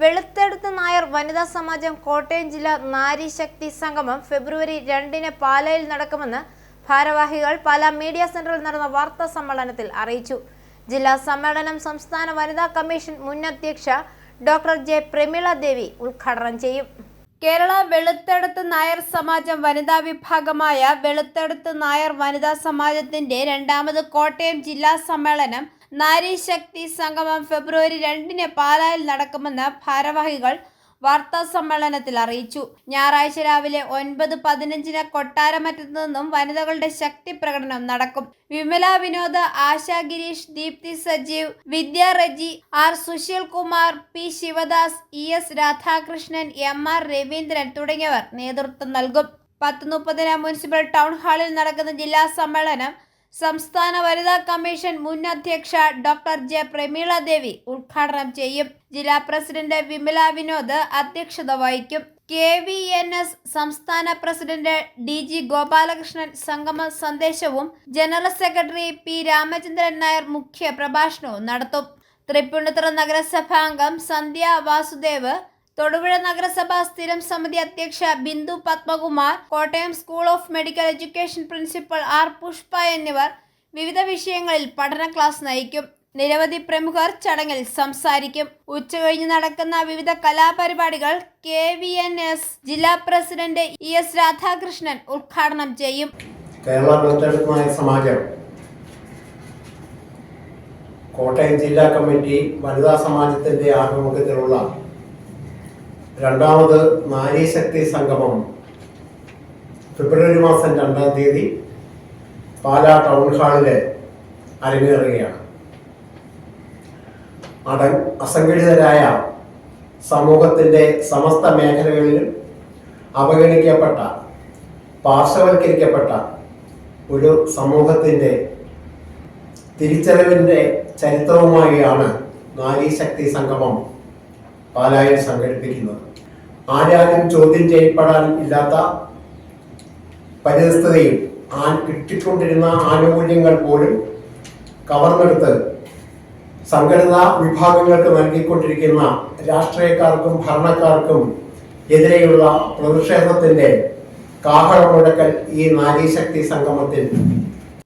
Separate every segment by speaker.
Speaker 1: വെളുത്തെടുത്ത് നായർ വനിതാ സമാജം കോട്ടയം ജില്ലാ നാരീശക്തി സംഗമം ഫെബ്രുവരി രണ്ടിന് പാലയിൽ നടക്കുമെന്ന് ഭാരവാഹികൾ പാല മീഡിയ സെന്ററിൽ നടന്ന വാർത്താ സമ്മേളനത്തിൽ അറിയിച്ചു. ജില്ലാ സമ്മേളനം സംസ്ഥാന വനിതാ കമ്മീഷൻ മുൻ അധ്യക്ഷ ഡോക്ടർ ജെ പ്രമീള ദേവി ഉദ്ഘാടനം ചെയ്യും. കേരള വെളുത്തെടുത്ത് നായർ സമാജം വനിതാ വിഭാഗമായ വെളുത്തെടുത്ത് നായർ വനിതാ സമാജത്തിന്റെ രണ്ടാമത് കോട്ടയം ജില്ലാ സമ്മേളനം നാരി ശക്തി സംഗമം ഫെബ്രുവരി രണ്ടിന് പാലായിൽ നടക്കുമെന്ന് ഭാരവാഹികൾ വാർത്താ സമ്മേളനത്തിൽ അറിയിച്ചു. ഞായറാഴ്ച രാവിലെ ഒൻപത് പതിനഞ്ചിന് കൊട്ടാരമറ്റത്തു നിന്നും വനിതകളുടെ ശക്തി പ്രകടനം നടക്കും. Vimala Vinod Asha Girish Deepthi Sajeev Vidya Reji R Susheel Kumar P Sivadas E S Radhakrishnan M R Raveendran തുടങ്ങിയവർ നേതൃത്വം നൽകും. പത്ത് മുപ്പതിന് മുനിസിപ്പൽ ടൗൺ ഹാളിൽ നടക്കുന്ന ജില്ലാ സമ്മേളനം സംസ്ഥാന വനിതാ കമ്മീഷൻ മുൻ അധ്യക്ഷ ഡോക്ടർ ജെ പ്രമീള ദേവി ഉദ്ഘാടനം ചെയ്യും. ജില്ലാ പ്രസിഡന്റ് വിമല വിനോദ് അധ്യക്ഷത വഹിക്കും. കെ വി എൻ എസ് സംസ്ഥാന പ്രസിഡന്റ് ഡി ജി ഗോപാലകൃഷ്ണൻ സംഗമ സന്ദേശവും general secretary P Ramachandran Nair മുഖ്യ പ്രഭാഷണവും നടത്തും. തൃപ്പൂണിത്തുറ നഗരസഭാംഗം സന്ധ്യ വാസുദേവ് തൊടുപുഴ നഗരസഭ സ്ഥിരം സമിതി അധ്യക്ഷ Bindu Padmakumar Kottayam school of medical education principal R Pushpa എന്നിവർ വിവിധ വിഷയങ്ങളിൽ പഠന ക്ലാസ് നയിക്കും. നിരവധി പ്രമുഖർ ചടങ്ങിൽ സംസാരിക്കും. ഉച്ചകഴിഞ്ഞ് നടക്കുന്ന വിവിധ കലാപരിപാടികൾ കെ വി എൻ എസ് ജില്ലാ പ്രസിഡന്റ് ഇ എസ് രാധാകൃഷ്ണൻ ഉദ്ഘാടനം ചെയ്യും.
Speaker 2: കേരള സമാജം കോട്ടയം ജില്ലാ കമ്മിറ്റി വനിതാ സമാജത്തിന്റെ ആഭിമുഖ്യത്തിലുള്ള രണ്ടാമത് നാരീശക്തി സംഗമം. ഫെബ്രുവരി മാസം രണ്ടാം തീയതി പാലാ ടൗൺ ഹാളിൽ അരങ്ങേറുകയാണ്. അട അസംഘടിതരായ സമൂഹത്തിന്റെ സമസ്ത മേഖലകളിലും അവഗണിക്കപ്പെട്ട പാർശ്വവൽക്കരിക്കപ്പെട്ട ഒരു സമൂഹത്തിന്റെ തിരിച്ചറിവിന്റെ ചരിത്രവുമായാണ് നാരീശക്തി സംഗമം. പാലായിൽ സംഘടിപ്പിക്കുന്നത്. ആരാരും ചോദ്യം ചെയ്യപ്പെടാൻ ഇല്ലാത്ത പരിസ്ഥിതിയിൽ ആ കിട്ടിക്കൊണ്ടിരുന്ന ആനുകൂല്യങ്ങൾ പോലും കവർന്നെടുത്ത് സംഘടനാ വിഭാഗങ്ങൾക്ക് നൽകിക്കൊണ്ടിരിക്കുന്ന രാഷ്ട്രീയക്കാർക്കും ഭരണക്കാർക്കും എതിരെയുള്ള പ്രതിഷേധത്തിന്റെ കാഹളമുടക്കൽ ഈ നാരീശക്തി സംഗമത്തിൽ.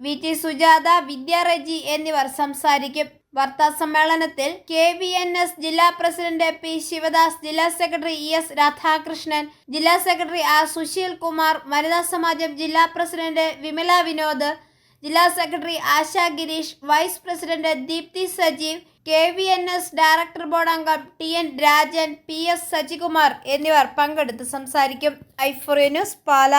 Speaker 1: വി ടി സുജാത വിദ്യാറജി റെജി എന്നിവർ സംസാരിക്കും. വാർത്താ സമ്മേളനത്തിൽ കെ വി എൻ എസ് ജില്ലാ പ്രസിഡന്റ് പി ശിവദാസ് ജില്ലാ സെക്രട്ടറി ഇ എസ് രാധാകൃഷ്ണൻ ജില്ലാ സെക്രട്ടറി ആർ സുശീൽ കുമാർ വനിതാ സമാജം ജില്ലാ പ്രസിഡന്റ് വിമല വിനോദ് ജില്ലാ secretary Asha Gireesh vice president Deepthi Sajeev K V N S director board അംഗം T N Rajan P S Sajikumar എന്നിവർ പങ്കെടുത്ത് സംസാരിക്കും. ഐഫോറിയ ന്യൂസ് പാല.